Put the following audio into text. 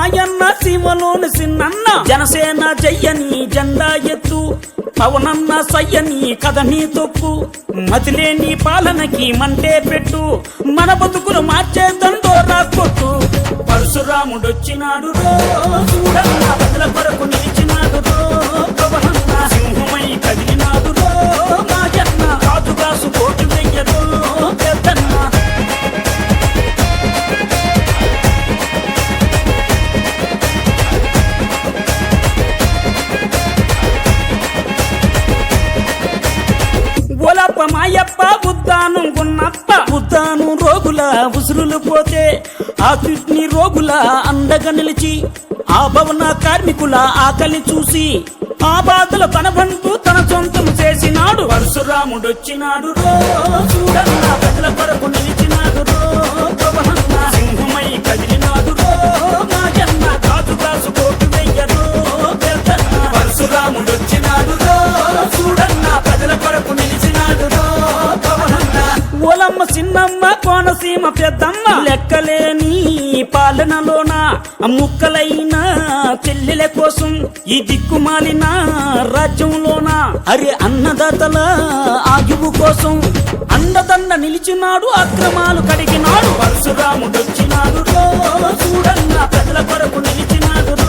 సీమలోని సిన్నన్న జనసేన జయ్యని జెండా ఎత్తు పవనన్న సయ్యని కథని తొక్కు మతిలేని పాలనకి మంటే పెట్టు మన బతుకులు మార్చే దండోరా కొట్టు పరశురాముడొచ్చినాడు రో చూడన్న కొరకు నిలిచిన ఒలప్ప మాయప్ప ఉద్దానం గున్నప్ప. ఉద్దానం రోగుల ఉసురులు పోతే ఆ కిడ్నీ రోగుల అండగా నిలిచి ఆ భవన కార్మికుల ఆకలి చూసి ఆ బాధల తన బంటూ తన సొంతం చేసినాడు. పరశురాముడొచ్చినాడు రో చూడన్న ప్రజల పెద్దమ్మ కోనసీమ పెద్దమ్మ. లెక్కలేని పాలనలోన ముక్కలైన పెళ్ళిల కోసం ఈ దిక్కుమాలిన రాజ్యంలోన అరే అన్నదాతల ఆగివు కోసం అన్నదన్న నిలిచినాడు అక్రమాలు కడిగినాడు. పరశురాముడు వచ్చినాడు చూడన్న పెద్దల కొరకు